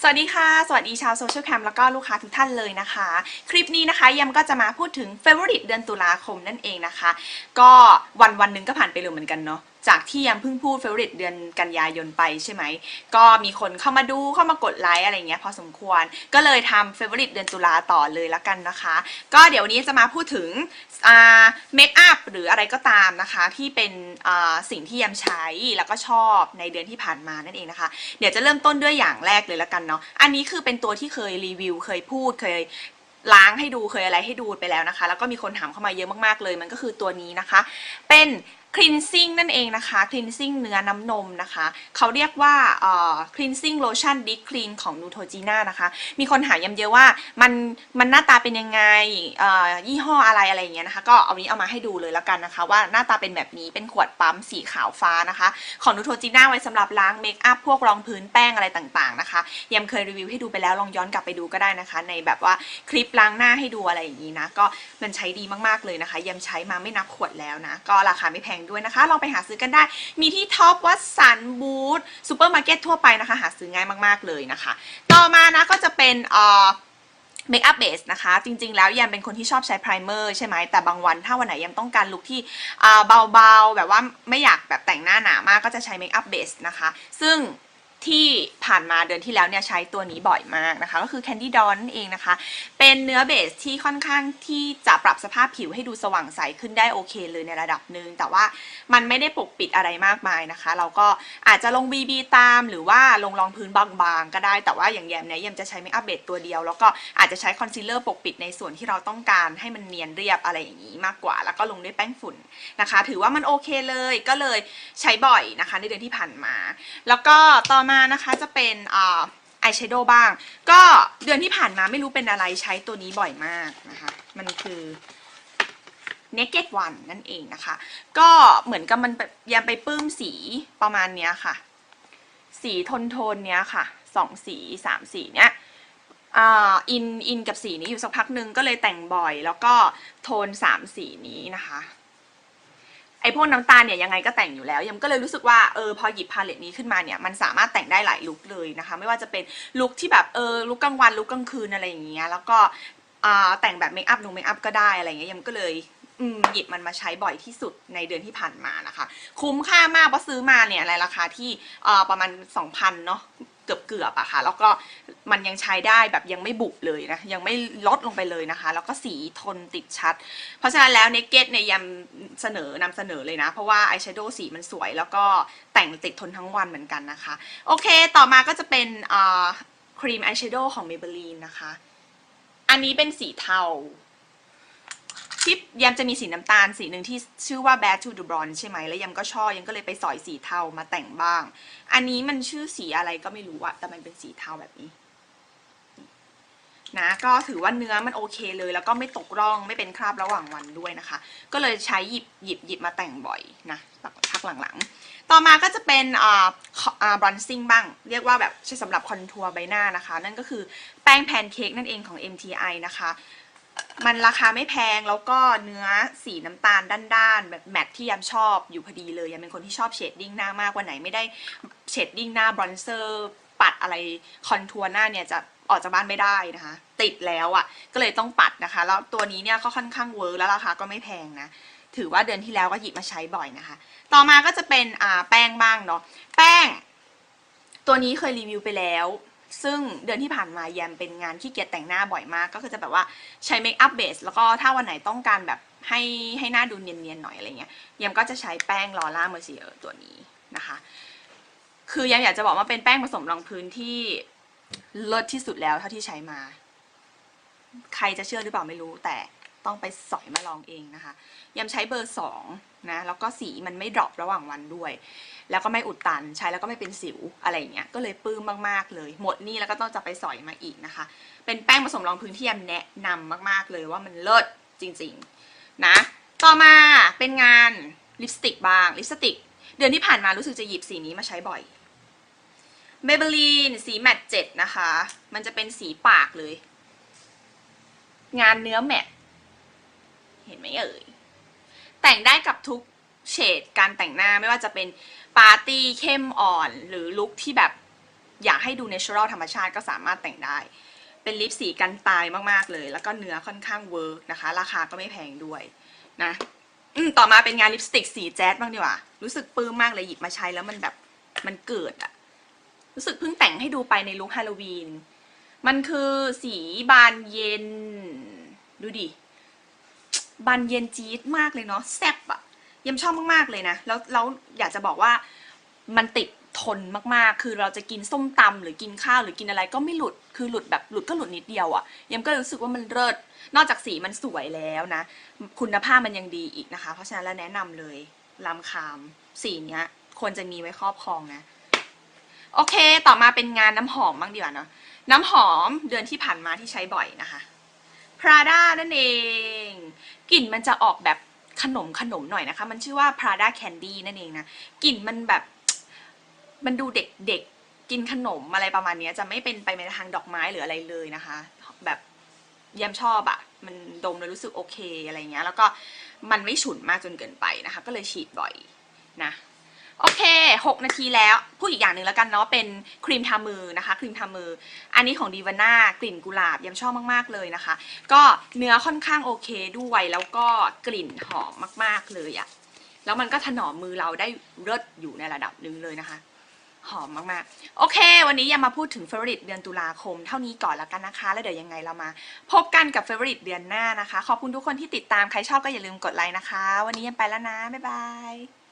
สวัสดีค่ะ สวัสดีชาวโซเชียลแคมแล้วก็ลูกค้าทุกท่านเลยนะคะ คลิปนี้นะคะยำก็จะมาพูดถึง Favorite เดือนตุลาคมนั่นเองนะคะ ก็วันวันหนึ่งก็ผ่านไปเร็วเหมือนกันเนาะ จากที่ยำเพิ่งพูด Favorite เดือนกันยายนไปใช่ไหม ก็มีคนเข้ามาดูเข้ามากดไลค์อะไรเงี้ยพอสมควร ก็เลยทำ Favorite เดือนตุลาต่อเลยละกันนะคะ ก็เดี๋ยววันนี้จะมาพูดถึงเมคอัพหรืออะไรก็ตามนะคะ ที่เป็นอ่าสิ่งที่ยำใช้แล้วก็ชอบในเดือนที่ผ่านมานั่นเองนะคะ เดี๋ยวจะเริ่มต้นด้วยอย่างแรกเลยละกันเนาะอันนี้คือเป็นตัวที่เคยรีวิวเคยพูดเคยล้างให้ดูเคยอะไรให้ดูไปแล้วนะคะ แล้วก็มีคนถามเข้ามาเยอะมากๆเลย มันก็คือตัวนี้นะคะ เป็น cleansing นั่นเองนะคะ cleansing เนื้อน้ำนมนะคะ เขาเรียกว่าเอ่อ cleansing lotion deep clean ของ Neutrogena นะคะ มีคนถามย้ำเยอะว่ามันมันหน้าตาเป็นยังไงยี่ห้ออะไรอะไรอย่างเงี้ยนะคะ ก็เอานี้เอามาให้ดูเลยแล้วกันนะคะ ว่าหน้าตาเป็นแบบนี้เป็นขวดปั๊มสีขาวฟ้านะคะ ของ Neutrogena ไว้สำหรับล้างเมคอัพพวกรองพื้นแป้งอะไรต่างๆนะคะยำเคยรีวิวให้ดูไปแล้วลองย้อนกลับไปดูก็ได้นะคะ ในแบบว่าคลิปล้างหน้าให้ดูอะไรอย่างนี้นะก็มันใช้ดีมากๆเลยนะคะยำใช้มาไม่นับขวดแล้วนะก็ราคาไม่แพงด้วยนะคะ ลองไปหาซื้อกันได้ มีที่ท็อปวัตสันบูธซูเปอร์มาร์เก็ตทั่วไปนะคะ หาซื้อง่ายมากๆเลยนะคะ ต่อมานะก็จะเป็นเอ่อเมคอัพเบสนะคะ จริงๆ แล้วยามเป็นคนที่ชอบใช้ไพรเมอร์ใช่ไหมแต่บางวันถ้าวันไหนยามต้องการลุคที่เบาๆ แบบว่าไม่อยากแบบแต่งหน้าหนามากก็จะใช้เมคอัพเบสนะคะ ซึ่ง ที่ผ่านมาเดือนที่แล้วเนี่ยใช้ตัวนี้บ่อยมากนะคะ ก็คือ Candy Dawn นั่นเองนะคะ เป็นเนื้อเบสที่ค่อนข้างที่จะปรับสภาพผิวให้ดูสว่างใสขึ้นได้โอเคเลยในระดับหนึ่งแต่ว่ามันไม่ได้ปกปิดอะไรมากมายนะคะ เราก็อาจจะลง BB ตามหรือว่าลงรองพื้นบางๆ ก็ได้แต่ว่าอย่างแยมเนี่ยแยมจะใช้เมคอัพเบสตัวเดียว แล้วก็อาจจะใช้คอนซีลเลอร์ปกปิดในส่วนที่เราต้องการให้มันเนียนเรียบอะไรอย่างนี้มากกว่า แล้วก็ลงด้วยแป้งฝุ่นนะคะ ถือว่ามันโอเคเลยก็เลยใช้บ่อยนะคะ ในเดือนที่ผ่านมา แล้วก็ต่อมานะคะจะเป็นอ่าอายแชโดว์บ้าง ก็เดือนที่ผ่านมาไม่รู้เป็นอะไรใช้ตัวนี้บ่อยมากนะคะ มันคือ Naked One นั่นเองนะคะ ก็เหมือนกับมันยังไปปื้มสีประมาณเนี้ยค่ะ สีโทนโทนเนี้ยค่ะสองสีสามสีเนี้ยอินอินกับสีนี้อยู่สักพักหนึ่งก็เลยแต่งบ่อย แล้วก็โทนสามสีนี้นะคะ อพวกน้ำตาลเนี่ยยังไงก็แต่งอยู่แล้ว ยมก็เลยรู้สึกว่าเออพอหยิบพาเลตนี้ขึ้นมาเนี่ยมันสามารถแต่งได้หลายลุคเลยนะคะ ไม่ว่าจะเป็นลุคที่แบบเออลุคกลางวันลุคกลางคืนอะไรอย่างเงี้ยแล้วก็แต่งแบบเมคอัพลงเมคอัพก็ได้อะไรเงี้ยยมก็เลยหยิบมันมาใช้บ่อยที่สุดในเดือนที่ผ่านมานะคะ คุ้มค่ามากเพราะซื้อมาเนี่ยในราคาที่ประมาณ 2,000เนาะ เกือบเกือบๆอะค่ะ แล้วก็มันยังใช้ได้แบบยังไม่บุบเลยนะ ยังไม่ลดลงไปเลยนะคะ แล้วก็สีทนติดชัด เพราะฉะนั้นแล้วเนเก็ตเนี่ยยำเสนอนำเสนอเลยนะ เพราะว่าอายแชโดว์สีมันสวย แล้วก็แต่งติดทนทั้งวันเหมือนกันนะคะ โอเค ต่อมาก็จะเป็นครีมอายแชโดว์ของ Maybelline นะคะ อันนี้เป็นสีเทา ที่ยำจะมีสีน้ำตาลสีหนึ่งที่ชื่อว่า Bad to the Bronze ใช่ไหม แล้วยำก็ชอบยำก็เลยไปสอยสีเทามาแต่งบ้าง อันนี้มันชื่อสีอะไรก็ไม่รู้อะแต่มันเป็นสีเทาแบบนี้นะก็ถือว่าเนื้อมันโอเคเลย แล้วก็ไม่ตกร่องไม่เป็นคราบระหว่างวันด้วยนะคะ ก็เลยใช้หยิบหยิบหยิบมาแต่งบ่อยนะพักหลังๆ ต่อมาก็จะเป็นอ่าอ่าบรอนซิ่งบ้าง เรียกว่าแบบใช้สำหรับคอนทัวร์ใบหน้านะคะ นั่นก็คือแป้งแพนเค้กนั่นเองของ MTI นะคะ มันราคาไม่แพงแล้วก็เนื้อสีน้ำตาลด้านๆ แบบแมทที่ยำชอบอยู่พอดีเลยยำเป็นคนที่ชอบเชดดิ้งหน้ามากวันไหนไม่ได้เชดดิ้งหน้าบรอนเซอร์ปัดอะไรคอนทัวร์หน้าเนี่ยจะออกจากบ้านไม่ได้นะคะ ติดแล้วอะ่ะก็เลยต้องปัดนะคะ แล้วตัวนี้เนี่ยก็ค่อนข้างเวิร์กแล้วราคาก็ไม่แพงนะถือว่าเดือนที่แล้วก็หยิบมาใช้บ่อยนะคะ ต่อมาก็จะเป็นอ่าแป้งบ้างเนาะแป้ง ตัวนี้เคยรีวิวไปแล้ว ซึ่งเดือนที่ผ่านมาแยมเป็นงานขี้เกียจแต่งหน้าบ่อยมาก ก็คือจะแบบว่าใช้เมคอัพเบสแล้วก็ถ้าวันไหนต้องการแบบให้ให้หน้าดูเนียนๆหน่อยอะไรเงี้ยแยมก็จะใช้แป้งลอร่าเมอร์เซียตัวนี้นะคะ คือแยมอยากจะบอกว่าเป็นแป้งผสมรองพื้นที่เลิศที่สุดแล้วเท่าที่ใช้มา ใครจะเชื่อหรือเปล่าไม่รู้แต่ ต้องไปสอยมาลองเองนะคะยำใช้เบอร์สองนะแล้วก็สีมันไม่ดรอประหว่างวันด้วย แล้วก็ไม่อุดตันใช้แล้วก็ไม่เป็นสิวอะไรอย่างเงี้ยก็เลยปลื้มมากๆเลย หมดนี่แล้วก็ต้องจะไปสอยมาอีกนะคะ เป็นแป้งผสมรองพื้นที่ยำแนะนำมากๆเลยว่ามันเลิศจริงๆนะต่อมาเป็นงานลิปสติกบ้างลิปสติก เดือนที่ผ่านมารู้สึกจะหยิบสีนี้มาใช้บ่อย Maybelline สีแมตต์เจ็ดนะคะ มันจะเป็นสีปากเลย งานเนื้อแมตต์ มเอ่ย แต่งได้กับทุกเฉดการแต่งหน้าไม่ว่าจะเป็นปาร์ตี้เข้มอ่อนหรือลุคที่แบบอยากให้ดู natural ธรรมชาติก็สามารถแต่งได้ เป็นลิปสีกันตายมากๆเลย แล้วก็เนื้อค่อนข้างเวิร์กนะคะ ราคาก็ไม่แพงด้วยนะต่อมาเป็นงานลิปสติกสีแจ๊ดบ้างดีกว่า รู้สึกปลื้มมากเลยหยิบมาใช้แล้วมันแบบมันเกิดอะรู้สึกเพิ่งแต่งให้ดูไปในลุคฮาโลวีน มันคือสีบานเย็น ดูดิ บานเย็นจี๊ดมากเลยเนาะแซ่บอะเยังชอบมากๆเลยนะแล้วแล้วอยากจะบอกว่ามันติดทนมากๆ คือเราจะกินส้มตำหรือกินข้าวหรือกินอะไรก็ไม่หลุด คือหลุดแบบหลุดก็หลุดนิดเดียวอะยังก็รู้สึกว่ามันเลิศ นอกจากสีมันสวยแล้วนะ คุณภาพมันยังดีอีกนะคะ เพราะฉะนั้นแล้วแนะนำเลยลำคามสีเนี้ยควรจะมีไว้ครอบครองนะ โอเค ต่อมาเป็นงานน้ำหอมบ้างดีกว่าเนาะ น้ำหอมเดือนที่ผ่านมาที่ใช้บ่อยนะคะ Prada นั่นเอง กลิ่นมันจะออกแบบขนมขนมหน่อยนะคะ มันชื่อว่า Prada Candy นั่นเองนะ กลิ่นมันแบบมันดูเด็กๆกกินขนมอะไรประมาณนี้จะไม่เป็นไปในทางดอกไม้หรืออะไรเลยนะคะ แบบเยี่ยมชอบอะมันดมแล้วรู้สึกโอเคอะไรเงี้ย แล้วก็มันไม่ฉุนมากจนเกินไปนะคะ ก็เลยฉีดบ่อยนะ โอเค 6 นาทีแล้ว พูดอีกอย่างหนึ่งแล้วกันเนาะ เป็นครีมทามือนะคะ ครีมทามือ อันนี้ของดีวาน่ากลิ่นกุหลาบยังชอบมากๆเลยนะคะ ก็เนื้อค่อนข้างโอเคด้วย แล้วก็กลิ่นหอมมากๆเลยอะแล้วมันก็ถนอมมือเราได้เลิศอยู่ในระดับหนึ่งเลยนะคะ หอมมากๆ โอเค วันนี้ยังมาพูดถึง Favorite เดือนตุลาคม เท่านี้ก่อนแล้วกันนะคะ แล้วเดี๋ยวยังไงเรามา พบกันกับ Favorite เดือนหน้านะคะ ขอบคุณทุกคนที่ติดตาม ใครชอบก็อย่าลืมกดไลค์นะคะ วันนี้ยังไปแล้วนะ บ๊ายบาย